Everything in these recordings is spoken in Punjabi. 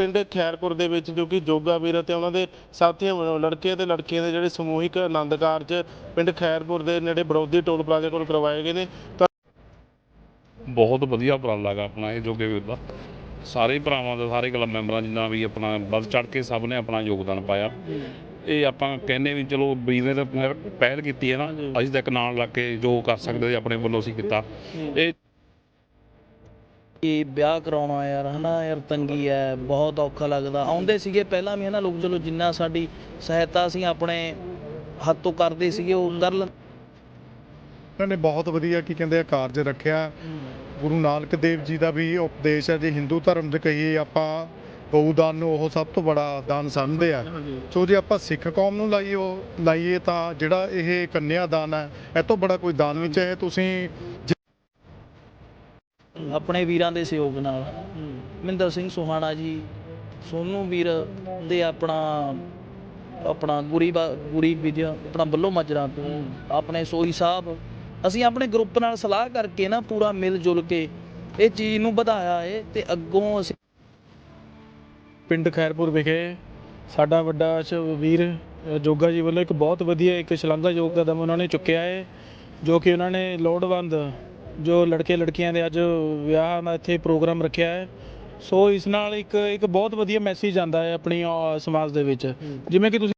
ਪਿੰਡ ਖੈਰਪੁਰ ਦੇ ਵਿੱਚ ਜੋ ਕਿ ਜੋਗਾ ਵੀਰ ਅਤੇ ਉਹਨਾਂ ਦੇ ਸਾਥੀਆਂ ਵੱਲੋਂ ਲੜਕੇ ਤੇ ਲੜਕੀਆਂ ਦੇ ਜਿਹੜੇ ਸਮੂਹਿਕ ਆਨੰਦ ਕਾਰਜ ਪਿੰਡ ਖੈਰਪੁਰ ਦੇ ਨੇੜੇ ਬਰੋਦੀ ਟੋਲ ਪਲਾਜ਼ਾ ਕੋਲ ਕਰਵਾਏ ਗਏ ਨੇ। ਤਾਂ ਬਹੁਤ ਵਧੀਆ ਉਪਰਾਲਾ ਗਾ ਆਪਣਾ ਇਹ ਜੋਗੇ ਵੀਰ ਦਾ। ਸਾਰੇ ਭਰਾਵਾਂ ਦਾ ਸਾਰੇ ਕਲੱਬ ਮੈਂਬਰਾਂ ਜਿੰਨਾ ਵੀ ਆਪਣਾ ਵੱਧ ਚੜ ਕੇ ਸਭ ਨੇ ਆਪਣਾ ਯੋਗਦਾਨ ਪਾਇਆ। ਇਹ ਆਪਾਂ ਕਹਿੰਦੇ ਵੀ ਚਲੋ ਵੀਰ ਨੇ ਪਹਿਲ ਕੀਤੀ ਹੈ ਨਾ ਅਸੀਂ ਤਾਂ ਇੱਕ ਨਾਲ ਲੱਗ ਕੇ ਜੋ ਕਰ ਸਕਦੇ ਆਪਣੇ ਵੱਲੋਂ ਅਸੀਂ ਕੀਤਾ। ਇਹ ਇਹ ਵਿਆਹ ਕਰਾਉਣਾ ਯਾਰ, ਹਨਾ ਯਾਰ, ਤੰਗੀ ਹੈ ਬਹੁਤ ਔਖਾ ਲੱਗਦਾ। ਆਉਂਦੇ ਸੀਗੇ, ਪਹਿਲਾਂ ਵੀ ਹਨਾ ਲੋਕ, ਚਲੋ ਜਿੰਨਾ ਸਾਡੀ ਸਹਾਇਤਾ ਅਸੀਂ ਆਪਣੇ ਹੱਥ ਕਰਦੇ ਸੀਗੇ, ਉਹ ਕਰ ਲੈਂਦੇ। ਉਹਨਾਂ ਨੇ ਬਹੁਤ ਵਧੀਆ ਕੀ ਕਹਿੰਦੇ ਆ, ਕਾਰਜ ਰੱਖਿਆ। ਗੁਰੂ ਨਾਨਕ ਦੇਵ ਜੀ ਦਾ ਵੀ ਉਪਦੇਸ਼ ਹੈ, ਜੇ ਹਿੰਦੂ ਧਰਮ ਦੇ ਕਹੀਏ ਆਪਾਂ ਗਊ ਨੂੰ ਉਹ ਸਭ ਤੋਂ ਬੜਾ ਦਾਨ ਸਮਝਦੇ ਆ। ਸੋ ਜੇ ਆਪਾਂ ਸਿੱਖ ਕੌਮ ਨੂੰ ਲਾਈਏ ਲਾਈਏ ਤਾਂ ਜਿਹੜਾ ਇਹ ਕੰਨਿਆ ਦਾਨ ਹੈ, ਇਹ ਤੋਂ ਬੜਾ ਕੋਈ ਦਾਨ ਵੀ ਚਾਹੇ ਤੁਸੀਂ ਆਪਣੇ ਵੀਰਾਂ ਦੇ ਸਹਿਯੋਗ ਨਾਲ। ਮਹਿੰਦਰ ਸਿੰਘ ਸੁਹਾਣਾ ਜੀ ਸੋਨੂ ਵੀਰ ਤੇ ਆਪਣਾ ਆਪਣਾ ਗੁਰੀ ਬਾ- ਗੁਰੀ ਵਿਜੇ ਆਪਣਾ ਬੱਲੋ ਮਾਜਰਾ ਤੋਂ ਆਪਣੇ ਸੋਹੀ ਸਾਹਿਬ ਅਸੀਂ ਆਪਣੇ ਗਰੁੱਪ ਨਾਲ ਸਲਾਹ ਕਰਕੇ ਨਾ ਪੂਰਾ ਮਿਲ ਜੁਲ ਕੇ ਇਹ ਚੀਜ਼ ਨੂੰ ਵਧਾਇਆ ਏ ਤੇ ਅੱਗੋਂ ਅਸੀਂ ਪਿੰਡ ਖੈਰਪੁਰ ਵਿਖੇ ਸਾਡਾ ਵੱਡਾ ਸ਼ ਵੀਰ ਅ, ਜੋਗਾ ਜੀ ਵੱਲੋਂ ਇੱਕ ਬਹੁਤ ਵਧੀਆ ਇੱਕ ਸ਼ਲਾਘਾਯੋਗ ਕਦਮ ਉਹਨਾਂ ਨੇ ਚੁੱਕਿਆ ਹੈ ਜੋ ਕਿ ਉਹਨਾਂ ਨੇ ਲੋੜਵੰਦ ਜੋ ਲੜਕੇ ਲੜਕੀਆਂ ਦੇ ਅੱਜ ਵਿਆਹ ਦਾ ਇੱਥੇ ਪ੍ਰੋਗਰਾਮ ਰੱਖਿਆ ਹੈ। ਸੋ ਇਸ ਨਾਲ ਇੱਕ ਇੱਕ ਬਹੁਤ ਵਧੀਆ ਮੈਸੇਜ ਆਂਦਾ ਹੈ ਆਪਣੀ ਸਮਾਜ ਦੇ ਵਿੱਚ। ਜਿਵੇਂ ਕਿ ਤੁਸੀਂ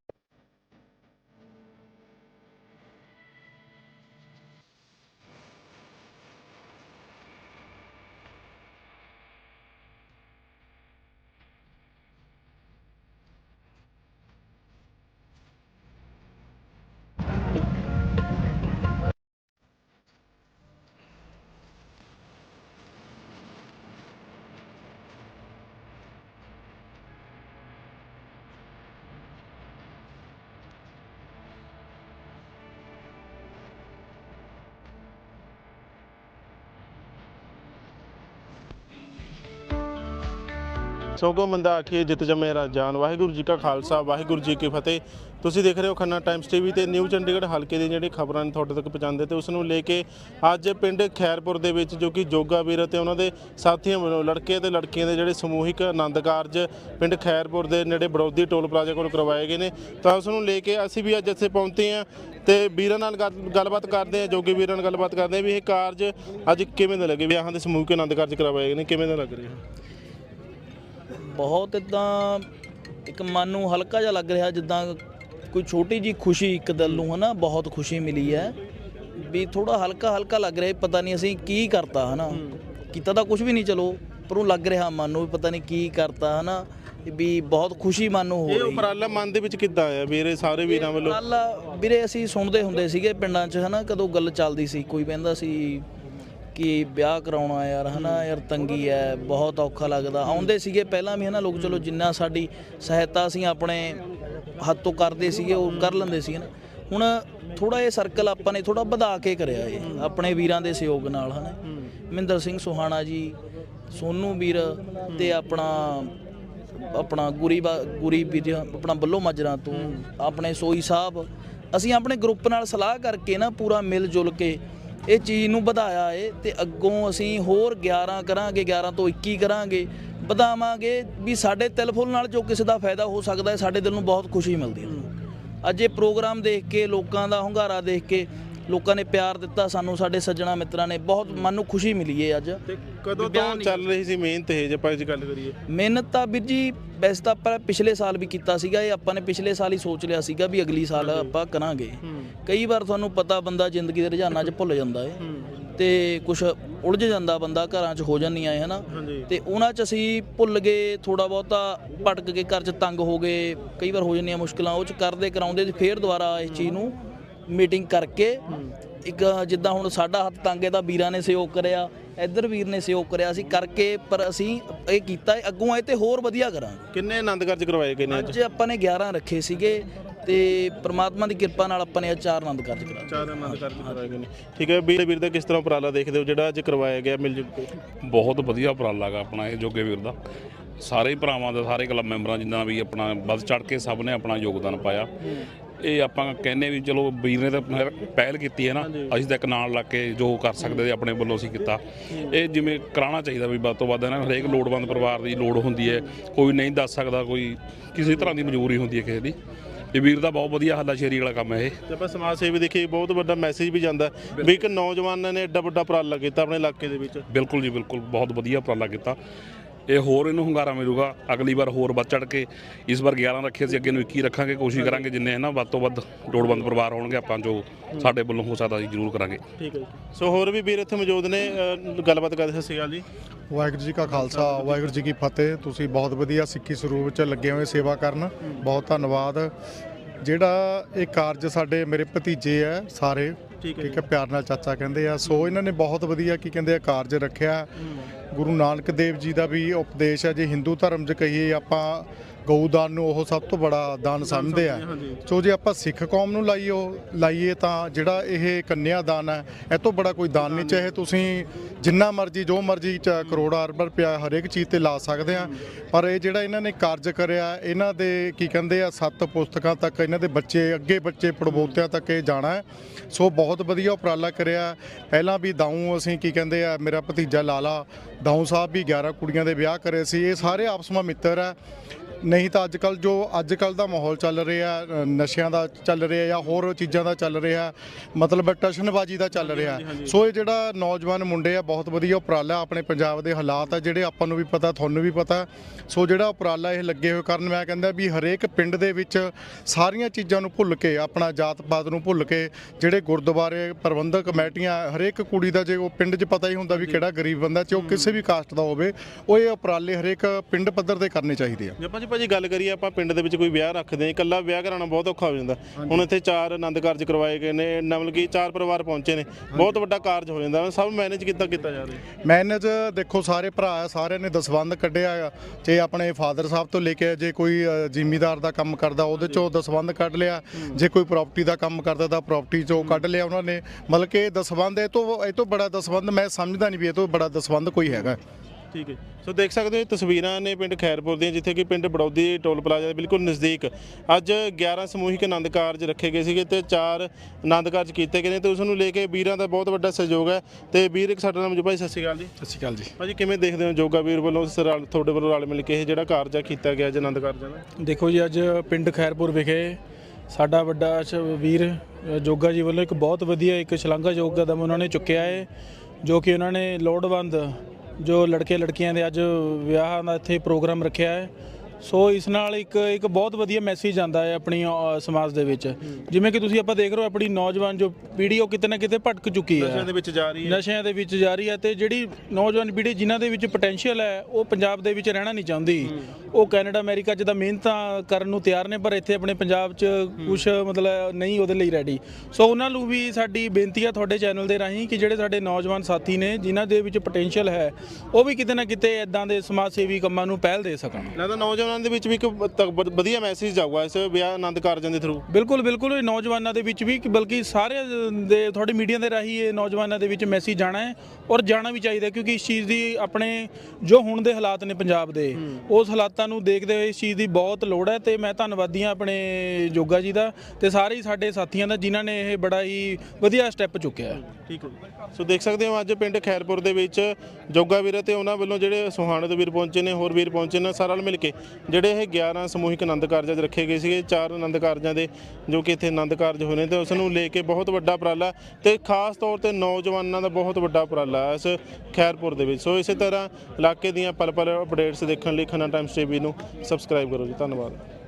ਸੋਗੋ ਮੰਦਾ ਆਖੀਏ, ਜਿਤ ਜਮੇ ਰਾਜਾਨ ਵਾਹਿਗੁਰੂ ਜੀ ਕਾ ਖਾਲਸਾ, ਵਾਹਿਗੁਰੂ ਜੀ ਕੀ ਫਤਿਹ। ਤੁਸੀਂ ਦੇਖ ਰਹੇ ਹੋ ਖੰਨਾ ਟਾਈਮਸ ਟੀਵੀ ਤੇ ਨਿਊ ਚੰਡੀਗੜ੍ਹ ਹਲਕੇ ਦੀਆਂ ਜਿਹੜੀ ਖਬਰਾਂ ਨੇ ਤੁਹਾਡੇ ਤੱਕ ਪਹੁੰਚਾਉਂਦੇ ਤੇ ਉਸ ਨੂੰ ਲੈ ਕੇ ਅੱਜ ਪਿੰਡ ਖੈਰਪੁਰ ਦੇ ਵਿੱਚ ਜੋ ਕਿ ਜੋਗਾ ਵੀਰ ਅਤੇ ਉਹਨਾਂ ਦੇ ਸਾਥੀਆਂ ਵੱਲੋਂ ਲੜਕੇ ਤੇ ਲੜਕੀਆਂ ਦੇ ਜਿਹੜੇ ਸਮੂਹਿਕ ਆਨੰਦ ਕਾਰਜ ਪਿੰਡ ਖੈਰਪੁਰ ਦੇ ਨੇੜੇ ਬਰੋਦੀ ਟੋਲ ਪਲਾਜ਼ਾ ਕੋਲ ਕਰਵਾਏ ਗਏ ਨੇ, ਤਾਂ ਉਸ ਨੂੰ ਲੈ ਕੇ ਅਸੀਂ ਵੀ ਅੱਜ ਇੱਥੇ ਪਹੁੰਚੇ ਹਾਂ ਤੇ ਵੀਰਾਂ ਨਾਲ ਗੱਲਬਾਤ ਕਰਦੇ ਹਾਂ, ਜੋਗੇ ਵੀਰਾਂ ਨਾਲ ਗੱਲਬਾਤ ਕਰਦੇ ਹਾਂ ਵੀ ਇਹ ਕਾਰਜ ਅੱਜ ਕਿਵੇਂ ਦਾ ਲੱਗੇ? ਵਿਆਹਾਂ ਦੇ ਸਮੂਹਿਕ ਆਨੰਦ ਕਾਰਜ ਕਰਵਾਏ ਗਏ ਨੇ, ਕਿਵੇਂ ਦਾ ਲੱਗ ਰਿਹਾ ਬਹੁਤ ਇਦਾਂ ਇੱਕ ਮਨ ਨੂੰ ਹਲਕਾ ਜਿਹਾ ਲੱਗ ਰਿਹਾ ਜਿੱਦਾਂ ਕੋਈ ਛੋਟੀ ਜੀ ਖੁਸ਼ੀ ਇੱਕ ਦਿਲ ਨੂੰ ਹਨਾ ਬਹੁਤ ਖੁਸ਼ੀ ਮਿਲੀ ਹੈ। ਵੀ ਥੋੜਾ ਹਲਕਾ ਹਲਕਾ ਲੱਗ ਰਿਹਾ ਪਤਾ ਨਹੀਂ ਅਸੀਂ ਕੀ ਕਰਤਾ ਹਨਾ। ਕੀਤਾ ਤਾਂ ਕੁਝ ਵੀ ਨਹੀਂ ਚਲੋ ਪਰ ਉਹ ਲੱਗ ਰਿਹਾ ਮਨ ਨੂੰ ਵੀ ਪਤਾ ਨਹੀਂ ਕੀ ਕਰਤਾ ਹਨਾ। ਵੀ ਬਹੁਤ ਖੁਸ਼ੀ ਮਨ ਨੂੰ ਹੋ ਇਹ ਰਹੀ। ਉਪਰਾਲਾ ਮਨ ਦੇ ਵਿੱਚ ਕਿੱਦਾਂ ਆਇਆ? ਵੀਰੇ ਸਾਰੇ ਵੀਰਾਂ ਵੱਲੋਂ। ਗੱਲ ਵੀਰੇ ਅਸੀਂ ਸੁਣਦੇ ਹੁੰਦੇ ਸੀਗੇ ਪਿੰਡਾਂ 'ਚ ਹਨਾ ਕਦੋਂ ਗੱਲ ਚੱਲਦੀ ਸੀ ਕੋਈ ਕਹਿੰਦਾ ਸੀ ਕਿ ਵਿਆਹ ਕਰਾਉਣਾ ਯਾਰ ਹਨਾ ਯਾਰ ਤੰਗੀ ਹੈ ਬਹੁਤ ਔਖਾ ਲੱਗਦਾ। ਆਉਂਦੇ ਸੀਗੇ ਪਹਿਲਾਂ ਵੀ ਹਨਾ ਲੋਕ ਚਲੋ ਜਿੰਨਾ ਸਾਡੀ ਸਹਾਇਤਾ ਅਸੀਂ ਆਪਣੇ ਹੱਥ ਤੋਂ ਕਰਦੇ ਸੀਗੇ ਉਹ ਕਰ ਲੈਂਦੇ ਸੀ ਹਨਾ। ਹੁਣ ਥੋੜਾ ਇਹ ਸਰਕਲ ਆਪਾਂ ਨੇ ਥੋੜਾ ਵਧਾ ਕੇ ਕਰਿਆ ਇਹ ਆਪਣੇ ਵੀਰਾਂ ਦੇ ਸਹਿਯੋਗ ਨਾਲ ਹਨਾ। ਮਹਿੰਦਰ ਸਿੰਘ ਸੁਹਾਣਾ ਜੀ ਸੋਨੂ ਵੀਰ ਤੇ ਆਪਣਾ ਆਪਣਾ ਗੁਰੀ ਗੁਰੀ ਵੀਰ ਆਪਣਾ ਬੱਲੋ ਮਾਜਰਾ ਤੋਂ ਆਪਣੇ ਸੋਈ ਸਾਹਿਬ। ਅਸੀਂ ਆਪਣੇ ਗਰੁੱਪ ਨਾਲ ਸਲਾਹ ਕਰਕੇ ਨਾ ਪੂਰਾ ਮਿਲ ਜੁਲ ਕੇ ਇਹ ਚੀਜ਼ ਨੂੰ ਵਧਾਇਆ ਏ ਤੇ ਅੱਗੋਂ ਅਸੀਂ ਹੋਰ 11 ਕਰਾਂਗੇ 11 ਤੋਂ 21 ਕਰਾਂਗੇ, ਵਧਾਵਾਂਗੇ ਵੀ ਸਾਡੇ ਟੈਲੀਫੋਨ ਨਾਲ ਜੋ ਕਿਸੇ ਦਾ ਫਾਇਦਾ ਹੋ ਸਕਦਾ ਹੈ ਸਾਡੇ ਦਿਲ ਨੂੰ ਬਹੁਤ ਖੁਸ਼ੀ ਮਿਲਦੀ ਹੈ ਅੱਜ ਇਹ ਪ੍ਰੋਗਰਾਮ ਦੇਖ ਕੇ, ਲੋਕਾਂ ਦਾ ਹੁੰਗਾਰਾ ਦੇਖ ਕੇ ਲੋਕਾਂ ਨੇ ਪਿਆਰ ਦਿੱਤਾ ਸਾਨੂੰ ਸਾਡੇ ਸੱਜਣਾ ਮਿੱਤਰਾਂ ਨੇ ਬਹੁਤ ਮਨ ਨੂੰ ਖੁਸ਼ੀ ਮਿਲੀ ਏ ਅੱਜ। ਤੇ ਕਦੋਂ ਤੋਂ ਚੱਲ ਰਹੀ ਸੀ ਮਿਹਨਤ ਇਹ ਜੇ ਆਪਾਂ ਇਸ ਗੱਲ ਕਰੀਏ? ਮਿਹਨਤ ਤਾਂ ਵੀਰ ਜੀ ਵੈਸੇ ਤਾਂ ਆਪਾਂ ਪਿਛਲੇ ਸਾਲ ਵੀ ਕੀਤਾ ਸੀਗਾ ਇਹ ਆਪਾਂ ਨੇ ਪਿਛਲੇ ਸਾਲ ਹੀ ਸੋਚ ਲਿਆ ਸੀਗਾ ਵੀ ਅਗਲੀ ਸਾਲ ਆਪਾਂ ਕਰਾਂਗੇ। ਕਈ ਵਾਰ ਤੁਹਾਨੂੰ ਪਤਾ ਬੰਦਾ ਜ਼ਿੰਦਗੀ ਦੇ ਰੁਝਾਨਾਂ 'ਚ ਭੁੱਲ ਜਾਂਦਾ ਏ। ਤੇ ਕੁਝ ਉਲਝ ਜਾਂਦਾ ਬੰਦਾ ਘਰਾਂ 'ਚ ਹੋ ਜਾਂਦੀਆਂ ਏ ਹਨਾ? ਤੇ ਉਹਨਾਂ 'ਚ ਅਸੀਂ ਭੁੱਲ ਗਏ ਥੋੜਾ ਬਹੁਤਾ ਭਟਕ ਕੇ ਘਰ 'ਚ ਤੰਗ ਹੋ ਗਏ ਕਈ ਵਾਰ ਹੋ ਜਾਂਦੀਆਂ ਮੁਸ਼ਕਲਾਂ ਉਹ 'ਚ ਕਰਦੇ ਕਰਾਉਂਦੇ ਤੇ ਫੇਰ ਦੁਬਾਰਾ ਇਸ ਚੀਜ਼ ਨੂੰ ਮੀਟਿੰਗ ਕਰਕੇ ਇੱਕ ਜਿੱਦਾਂ ਹੁਣ ਸਾਡਾ ਹੱਥ ਤਾਂਗੇ ਦਾ ਵੀਰਾਂ ਨੇ ਸਹਿਯੋਗ ਕਰਿਆ ਇੱਧਰ ਵੀਰ ਨੇ ਸਹਿਯੋਗ ਕਰਿਆ ਅਸੀਂ ਕਰਕੇ ਪਰ ਅਸੀਂ ਇਹ ਕੀਤਾ ਅੱਗੋਂ ਇਹ ਤੇ ਹੋਰ ਵਧੀਆ ਕਰਾਂਗੇ। ਕਿੰਨੇ ਆਨੰਦ ਕਾਰਜ ਕਰਵਾਏ ਗਏ ਨੇ ਅੱਜ? ਆਪਾਂ ਨੇ 11 ਰੱਖੇ ਸੀਗੇ ਤੇ ਪ੍ਰਮਾਤਮਾ ਦੀ ਕਿਰਪਾ ਨਾਲ ਆਪਾਂ ਨੇ ਇਹ ਚਾਰ ਆਨੰਦ ਕਾਰਜ ਕਰਾ ਚਾਰ ਆਨੰਦ ਕਾਰਜ ਕਰਵਾਏ ਗਏ ਨੇ। ਠੀਕ ਹੈ ਵੀਰ ਵੀਰ ਦਾ ਕਿਸ ਤਰ੍ਹਾਂ ਉਪਰਾਲਾ ਦੇਖਦੇ ਹੋ ਜਿਹੜਾ ਅੱਜ ਕਰਵਾਇਆ ਗਿਆ ਮਿਲ ਜੁਲ ਕੇ? ਬਹੁਤ ਵਧੀਆ ਉਪਰਾਲਾ ਗਾ ਆਪਣਾ ਇਹ ਜੋਗੇ ਵੀਰ ਦਾ। ਸਾਰੇ ਹੀ ਭਰਾਵਾਂ ਦਾ ਸਾਰੇ ਕਲੱਬ ਮੈਂਬਰਾਂ ਜਿੰਨਾ ਵੀ ਆਪਣਾ ਵੱਧ ਚੜ ਕੇ ਸਭ ਨੇ ਆਪਣਾ ਯੋਗਦਾਨ ਪਾਇਆ। ਇਹ ਆਪਾਂ ਕਹਿੰਦੇ ਵੀ ਚਲੋ ਵੀਰ ਨੇ ਤਾਂ ਪਹਿ- ਪਹਿਲ ਕੀਤੀ ਹੈ ਨਾ ਅਸੀਂ ਤਾਂ ਇੱਕ ਨਾਲ ਲੱਗ ਕੇ ਜੋ ਕਰ ਸਕਦੇ ਸੀ ਆਪਣੇ ਵੱਲੋਂ ਅਸੀਂ ਕੀਤਾ। ਇਹ ਜਿਵੇਂ ਕਰਾਉਣਾ ਚਾਹੀਦਾ ਵੀ ਵੱਧ ਤੋਂ ਵੱਧ ਨਾ ਹਰੇਕ ਲੋੜਵੰਦ ਪਰਿਵਾਰ ਦੀ ਲੋੜ ਹੁੰਦੀ ਹੈ। ਕੋਈ ਨਹੀਂ ਦੱਸ ਸਕਦਾ ਕੋਈ ਕਿਸੇ ਤਰ੍ਹਾਂ ਦੀ ਮਜਬੂਰੀ ਹੁੰਦੀ ਹੈ ਕਿਸੇ ਦੀ। ਇਹ ਵੀਰ ਦਾ ਬਹੁਤ ਵਧੀਆ ਹੱਲਾਸ਼ੇਰੀ ਵਾਲਾ ਕੰਮ ਹੈ ਇਹ। ਤੇ ਆਪਾਂ ਸਮਾਜ ਸੇਵੀ ਦੇਖੀਏ ਬਹੁਤ ਵੱਡਾ ਮੈਸੇਜ ਵੀ ਜਾਂਦਾ ਵੀ ਇੱਕ ਨੌਜਵਾਨਾਂ ਨੇ ਐਡਾ ਵੱਡਾ ਉਪਰਾਲਾ ਕੀਤਾ ਆਪਣੇ ਇਲਾਕੇ ਦੇ ਵਿੱਚ। ਬਿਲਕੁਲ ਜੀ ਬਿਲਕੁਲ। ਬਹੁਤ ਵਧੀਆ ਉਪਰਾਲਾ ਕੀਤਾ। ਇਹ ਹੋਰ ਇਹਨੂੰ ਹੁੰਗਾਰਾ ਮਿਲੂਗਾ ਅਗਲੀ ਵਾਰ ਹੋਰ ਵੱਧ ਚੜ ਕੇ ਇਸ ਵਾਰ 11 ਰੱਖੇ ਸੀ ਅੱਗੇ ਨੂੰ 21 ਰੱਖਾਂਗੇ ਕੋਸ਼ਿਸ਼ ਕਰਾਂਗੇ ਜਿੰਨੇ ਹੈ ਨਾ ਵੱਧ ਤੋਂ ਵੱਧ ਲੋੜਵੰਦ ਪਰਿਵਾਰ ਹੋਣਗੇ ਆਪਾਂ ਜੋ ਸਾਡੇ ਵੱਲੋਂ ਹੋ ਸਕਦਾ ਅਸੀਂ ਜ਼ਰੂਰ ਕਰਾਂਗੇ। ਠੀਕ ਹੈ ਜੀ। ਸੋ ਹੋਰ ਵੀ ਵੀਰ ਇੱਥੇ ਮੌਜੂਦ ਨੇ ਅ, ਗੱਲਬਾਤ ਕਰਦੇ ਸਤਿ ਸ਼੍ਰੀ ਅਕਾਲ ਜੀ। ਵਾਹਿਗੁਰੂ ਜੀ ਕਾ ਖਾਲਸਾ ਵਾਹਿਗੁਰੂ ਜੀ ਕੀ ਫਤਿਹ। ਤੁਸੀਂ ਬਹੁਤ ਵਧੀਆ ਸਿੱਖੀ ਸਰੂਪ ਵਿੱਚ ਲੱਗੇ ਹੋਏ ਸੇਵਾ ਕਰਨ। ਬਹੁਤ ਧੰਨਵਾਦ। ਜਿਹੜਾ ਇਹ ਕਾਰਜ ਸਾਡੇ ਮੇਰੇ ਭਤੀਜੇ ਆ ਸਾਰੇ ਠੀਕ ਹੈ ਠੀਕ ਹੈ ਪਿਆਰ ਨਾਲ ਚਾਚਾ ਕਹਿੰਦੇ ਆ। ਸੋ ਇਹਨਾਂ ਨੇ ਬਹੁਤ ਵਧੀਆ ਕੀ ਕਹਿੰਦੇ ਆ ਕਾਰਜ ਰੱਖਿਆ। ਗੁਰੂ ਨਾਨਕ ਦੇਵ ਜੀ ਦਾ ਵੀ ਉਪਦੇਸ਼ ਹੈ ਜੇ ਹਿੰਦੂ ਧਰਮ 'ਚ ਕਹੀਏ ਆਪਾਂ ਗਊਦਾਨ ਨੂੰ ਉਹ ਸਭ ਤੋਂ ਬੜਾ ਦਾਨ ਸਮਝਦੇ ਆ। ਸੋ ਜੇ ਆਪਾਂ ਸਿੱਖ ਕੌਮ ਨੂੰ ਲਾਈਓ ਲਾਈਏ ਤਾਂ ਜਿਹੜਾ ਇਹ ਕੰਨਿਆ ਦਾਨ ਹੈ ਇਹ ਤੋਂ ਬੜਾ ਕੋਈ ਦਾਨ ਨਹੀਂ। ਚਾਹੇ ਤੁਸੀਂ ਜਿੰਨਾ ਮਰਜ਼ੀ ਜੋ ਮਰਜ਼ੀ ਚ ਕਰੋੜਾ ਅਰਬ ਰੁਪਇਆ ਹਰੇਕ ਚੀਜ਼ ਤੇ ਲਾ ਸਕਦੇ ਆ। ਪਰ ਇਹ ਜਿਹੜਾ ਇਹਨਾਂ ਨੇ ਕਾਰਜ ਕਰਿਆ ਇਹਨਾਂ ਦੇ ਕੀ ਕਹਿੰਦੇ ਆ ਸੱਤ ਪੁਸਤਕਾਂ ਤੱਕ ਇਹਨਾਂ ਦੇ ਬੱਚੇ ਅੱਗੇ ਬੱਚੇ ਪੜਬੋਤਿਆਂ ਤੱਕ ਇਹ ਜਾਣਾ ਸੋ ਬਹੁਤ ਵਧੀਆ ਉਪਰਾਲਾ ਕਰਿਆ। ਪਹਿਲਾਂ ਵੀ ਦਾਊ ਅਸੀਂ ਕੀ ਕਹਿੰਦੇ ਆ ਮੇਰਾ ਭਤੀਜਾ ਲਾਲਾ ਦਾਊ ਸਾਹਿਬ ਵੀ 11 ਕੁੜੀਆਂ ਦੇ ਵਿਆਹ ਕਰੇ ਸੀ। ਇਹ ਸਾਰੇ ਆਪਸ ਵਿੱਚ ਮਿੱਤਰ ਆ। ਨਹੀਂ ਤਾਂ ਅੱਜ ਕੱਲ ਜੋ ਅੱਜ ਕੱਲ ਦਾ ਮਾਹੌਲ ਚੱਲ ਰਿਹਾ ਨਸ਼ਿਆਂ ਦਾ ਚੱਲ ਰਿਹਾ ਜਾਂ ਹੋਰ ਚੀਜ਼ਾਂ ਦਾ ਚੱਲ ਰਿਹਾ ਮਤਲਬ ਟਸ਼ਨਬਾਜ਼ੀ ਦਾ ਚੱਲ ਰਿਹਾ। ਸੋ ਇਹ ਜਿਹੜਾ ਨੌਜਵਾਨ ਮੁੰਡੇ ਆ ਬਹੁਤ ਵਧੀਆ ਉਪਰਾਲਾ ਆਪਣੇ ਪੰਜਾਬ ਦੇ ਹਾਲਾਤ ਆ ਜਿਹੜੇ ਆਪਾਂ ਨੂੰ ਵੀ ਪਤਾ ਤੁਹਾਨੂੰ ਵੀ ਪਤਾ। ਸੋ ਜਿਹੜਾ ਉਪਰਾਲਾ ਇਹ ਲੱਗੇ ਹੋਏ ਕਰਨ ਮੈਂ ਕਹਿੰਦਾ ਵੀ ਹਰੇਕ ਪਿੰਡ ਦੇ ਵਿੱਚ ਸਾਰੀਆਂ ਚੀਜ਼ਾਂ ਨੂੰ ਭੁੱਲ ਕੇ ਆਪਣਾ ਜਾਤ ਪਾਤ ਨੂੰ ਭੁੱਲ ਕੇ ਜਿਹੜੇ ਗੁਰਦੁਆਰੇ ਪ੍ਰਬੰਧਕ ਕਮੇਟੀਆਂ ਹਰੇਕ ਕੁੜੀ ਦਾ ਜੇ ਉਹ ਪਿੰਡ 'ਚ ਪਤਾ ਹੀ ਹੁੰਦਾ ਵੀ ਕਿਹੜਾ ਗਰੀਬ ਬੰਦਾ ਚਾਹੇ ਉਹ ਕਿਸੇ ਵੀ ਕਾਸਟ ਦਾ ਹੋਵੇ ਉਹ ਇਹ ਉਪਰਾਲੇ ਹਰੇਕ ਪਿੰਡ ਪੱਧਰ ਤੇ ਕਰਨੇ ਚਾਹੀਦੇ ਆ। ਜੇ ਆਪਾਂ ਜੀ ਭਾਜੀ ਗੱਲ ਕਰੀਏ ਆਪਾਂ ਪਿੰਡ ਦੇ ਵਿੱਚ ਕੋਈ ਵਿਆਹ ਰੱਖਦੇ ਹਾਂ ਇਕੱਲਾ ਵਿਆਹ ਕਰਾਉਣਾ ਬਹੁਤ ਔਖਾ ਹੋ ਜਾਂਦਾ। ਹੁਣ ਇੱਥੇ ਚਾਰ ਆਨੰਦ ਕਾਰਜ ਕਰਵਾਏ ਗਏ ਨੇ ਮਤਲਬ ਕਿ ਚਾਰ ਪਰਿਵਾਰ ਪਹੁੰਚੇ ਨੇ ਬਹੁਤ ਵੱਡਾ ਕਾਰਜ ਹੋ ਜਾਂਦਾ ਸਭ ਮੈਨੇਜ ਕੀਤਾ ਕੀਤਾ ਜਾ ਰਿਹਾ? ਮੈਨੇਜ ਦੇਖੋ ਸਾਰੇ ਭਰਾ ਆ ਸਾਰਿਆਂ ਨੇ ਦਸਵੰਧ ਕੱਢਿਆ ਆ ਜੇ ਆਪਣੇ ਫਾਦਰ ਸਾਹਿਬ ਤੋਂ ਲੈ ਕੇ ਜੇ ਕੋਈ ਜ਼ਿਮੀਦਾਰ ਦਾ ਕੰਮ ਕਰਦਾ ਉਹਦੇ ਚੋਂ ਦਸਵੰਧ ਕੱਢ ਲਿਆ ਜੇ ਕੋਈ ਪ੍ਰਾਪਰਟੀ ਦਾ ਕੰਮ ਕਰਦਾ ਤਾਂ ਪ੍ਰਾਪਰਟੀ ਚੋਂ ਕੱਢ ਲਿਆ ਉਹਨਾਂ ਨੇ। ਮਤਲਬ ਕਿ ਇਹ ਦਸਵੰਧ ਇਹ ਤੋਂ ਇਹ ਤੋਂ ਬੜਾ ਦਸਵੰਧ ਮੈਂ ਸਮਝਦਾ ਨਹੀਂ ਵੀ ਇਹ ਤੋਂ ਬੜਾ ਦਸਵੰਧ ਕੋਈ ਹੈਗਾ। ਠੀਕ ਹੈ ਸੋ ਦੇਖ ਸਕਦੇ ਹੋ ਇਹ ਤਸਵੀਰਾਂ ਨੇ ਪਿੰਡ ਖੈਰਪੁਰ ਦੀਆਂ ਜਿੱਥੇ ਕਿ ਪਿੰਡ ਬੜੌਦੀ ਟੋਲ ਪਲਾਜ਼ਾ ਦੇ ਬਿਲਕੁਲ ਨਜ਼ਦੀਕ ਅੱਜ 11 ਸਮੂਹਿਕ ਆਨੰਦ ਕਾਰਜ ਰੱਖੇ ਗਏ ਸੀਗੇ ਤੇ ਚਾਰ ਆਨੰਦ ਕਾਰਜ ਕੀਤੇ ਗਏ ਨੇ ਤੇ ਉਸ ਨੂੰ ਲੈ ਕੇ ਵੀਰਾਂ ਦਾ ਬਹੁਤ ਵੱਡਾ ਸਹਿਯੋਗ ਹੈ। ਤੇ ਵੀਰ ਇੱਕ ਸਾਡਾ ਨਾਮ ਜੋ ਭਾਈ ਸਤਿ ਸ਼੍ਰੀ ਅਕਾਲ ਜੀ। ਸਤਿ ਸ਼੍ਰੀ ਅਕਾਲ ਜੀ। ਭਾਜੀ ਕਿਵੇਂ ਦੇਖਦੇ ਹੋ ਜੋਗਾ ਵੀਰ ਵੱਲੋਂ ਇਸ ਰਲ- ਤੁਹਾਡੇ ਵੱਲੋਂ ਰਲ ਮਿਲ ਕੇ ਇਹ ਜਿਹੜਾ ਕਾਰਜ ਆ ਕੀਤਾ ਗਿਆ ਆਨੰਦ ਕਾਰਜਾਂ ਦਾ? ਦੇਖੋ ਜੀ ਅੱਜ ਪਿੰਡ ਖੈਰਪੁਰ ਵਿਖੇ ਸਾਡਾ ਵੱਡਾ ਵੀਰ ਜੋਗਾ ਜੀ ਵੱਲੋਂ ਇੱਕ ਬਹੁਤ ਵਧੀਆ ਇੱਕ ਸ਼ਲਾਘਾਯੋਗ ਕਦਮ ਉਹਨਾਂ ਨੇ ਚੁੱਕਿਆ ਹੈ ਜੋ ਕਿ ਉਹਨਾਂ ਨੇ ਲੋੜਵੰਦ ਜੋ ਲੜਕੇ ਲੜਕੀਆਂ ਦੇ ਅੱਜ ਵਿਆਹਾਂ ਦਾ ਇੱਥੇ ਪ੍ਰੋਗਰਾਮ ਰੱਖਿਆ ਹੈ ਸੋ ਇਸ ਨਾਲ ਇੱਕ ਇੱਕ ਬਹੁਤ ਵਧੀਆ ਮੈਸੇਜ ਆਂਦਾ ਹੈ ਆਪਣੀ ਅ, ਸਮਾਜ ਦੇ ਵਿੱਚ। ਜਿਵੇਂ ਕਿ ਤੁਸੀਂ ਆਪਾਂ ਦੇਖ ਰਹੇ ਹੋ ਆਪਣੀ ਨੌਜਵਾਨ ਜੋ ਪੀੜ੍ਹੀ ਉਹ ਕਿਤੇ ਨਾ ਕਿਤੇ ਭਟਕ ਚੁੱਕੀ ਹੈ। ਨਸ਼ਿਆਂ ਦੇ ਵਿੱਚ ਜਾ ਰਹੀ ਹੈ। ਨਸ਼ਿਆਂ ਦੇ ਵਿੱਚ ਜਾ ਰਹੀ ਹੈ ਤੇ ਜਿਹੜੀ ਨੌਜਵਾਨ ਪੀੜ੍ਹੀ ਜਿਨ੍ਹਾਂ ਦੇ ਵਿੱਚ ਪੋਟੈਂਸ਼ੀਅਲ ਹੈ ਉਹ ਪੰਜਾਬ ਦੇ ਵਿੱਚ ਰਹਿਣਾ ਨਹੀਂ ਚਾਹੁੰਦੀ। ਉਹ ਕੈਨੇਡਾ ਅਮਰੀਕਾ 'ਚ ਤਾਂ ਮਿਹਨਤਾਂ ਕਰਨ ਨੂੰ ਤਿਆਰ ਨੇ ਪਰ ਇੱਥੇ ਆਪਣੇ ਪੰਜਾਬ 'ਚ ਕੁਝ ਮਤਲਬ ਨਹੀਂ ਉਹਦੇ ਲਈ ਰੈਡੀ ਸੋ ਉਹਨਾਂ ਨੂੰ ਵੀ ਸਾਡੀ ਬੇਨਤੀ ਹੈ ਤੁਹਾਡੇ ਚੈਨਲ ਦੇ ਰਾਹੀਂ ਕਿ ਜਿਹੜੇ ਸਾਡੇ ਨੌਜਵਾਨ ਸਾਥੀ ਨੇ ਜਿਨ੍ਹਾਂ ਦੇ ਵਿੱਚ ਪੋਟੈਂਸ਼ੀਅਲ ਹੈ ਉਹ ਵੀ ਕਿਤੇ ਨਾ ਕਿਤੇ ਇਦਾਂ ਦੇ ਸਮਾਜ ਸੇਵੀ ਕੰਮਾਂ ਨੂੰ ਪਹਿਲ ਦੇ ਸਕਣ। ਲੱਗਦਾ ਨੌਜਵਾਨਾਂ ਦੇ ਵਿੱਚ ਵੀ ਇੱਕ ਵਧੀਆ ਮੈਸੇਜ ਜਾਊਗਾ ਇਸ ਵਿਆਹ ਆਨੰਦ ਕਾਰਜਾਂ ਦੇ ਥਰੂ ਬਿਲਕੁਲ ਬਿਲਕੁਲ ਇਹ ਨੌਜਵਾਨਾਂ ਦੇ ਵਿੱਚ ਵੀ ਕਿ ਬਲਕਿ ਸਾਰੇ ਦੇ ਤੁਹਾਡੀ ਮੀਡੀਆ ਦੇ ਰਾਹੀਂ ਇਹ ਨੌਜਵਾਨਾਂ ਦੇ ਵਿੱਚ ਮੈਸੇਜ ਜਾਣਾ ਹੈ ਔਰ ਜਾਣਾ ਵੀ ਚਾਹੀਦਾ ਹੈ ਕਿਉਂਕਿ ਇਸ ਚੀਜ਼ ਦੀ ਆਪਣੇ ਜੋ ਹੁਣ ਦੇ ਹਾਲਾਤ ਨੇ ਪੰਜਾਬ ਦੇ ਉਸ ਹਾਲਾਤਾਂ ਨੂੰ ਦੇਖਦੇ ਹੋਏ ਇਸ ਚੀਜ਼ ਦੀ ਬਹੁਤ ਲੋੜ ਹੈ ਤੇ ਮੈਂ ਧੰਨਵਾਦੀ ਹਾਂ ਆਪਣੇ ਜੋਗਾ ਜੀ ਦਾ ਤੇ ਸਾਰੇ ਹੀ ਸਾਡੇ ਸਾਥੀਆਂ ਦਾ ਜਿਨ੍ਹਾਂ ਨੇ ਇਹ ਬੜਾ ਹੀ ਵਧੀਆ ਸਟੈਪ ਚੁੱਕਿਆ ਹੈ। ਠੀਕ ਹੈ। ਸੋ ਦੇਖ ਸਕਦੇ ਹੋ ਅੱਜ ਪਿੰਡ ਖੈਰਪੁਰ ਦੇ ਵਿੱਚ ਜੋਗਾ ਵੀਰ ਤੇ ਉਹਨਾਂ ਵੱਲੋਂ ਜਿਹੜੇ ਸੁਹਾਣੇ ਦੇ ਵੀਰ ਪਹੁੰਚੇ ਨੇ ਹੋਰ ਵੀਰ ਪਹੁੰਚੇ ਨੇ ਸਾਰਾ ਨਾਲ ਮਿਲ ਕੇ। ਜਿਹੜੇ ਇਹ 11 ਸਮੂਹਿਕ ਆਨੰਦ ਕਾਰਜਾਂ 'ਚ ਰੱਖੇ ਗਏ ਸੀਗੇ, ਚਾਰ ਆਨੰਦ ਕਾਰਜਾਂ ਦੇ ਜੋ ਕਿ ਇੱਥੇ ਆਨੰਦ ਕਾਰਜ ਹੋਏ ਨੇ ਤੇ ਉਸ ਨੂੰ ਲੈ ਕੇ ਬਹੁਤ ਵੱਡਾ ਉਪਰਾਲਾ ਤੇ ਖਾਸ ਤੌਰ ਤੇ ਨੌਜਵਾਨਾਂ ਦਾ ਬਹੁਤ ਵੱਡਾ ਉਪਰਾਲਾ ਇਸ ਖੈਰਪੁਰ ਦੇ ਵਿੱਚ। ਸੋ ਇਸੇ ਤਰ੍ਹਾਂ ਇਲਾਕੇ ਦੀਆਂ ਪਲ ਪਲ ਅਪਡੇਟਸ ਦੇਖਣ ਲਈ ਖੰਨਾ ਟਾਈਮਸ ਟੀਵੀ ਨੂੰ ਸਬਸਕ੍ਰਾਈਬ ਕਰੋ ਜੀ। ਧੰਨਵਾਦ।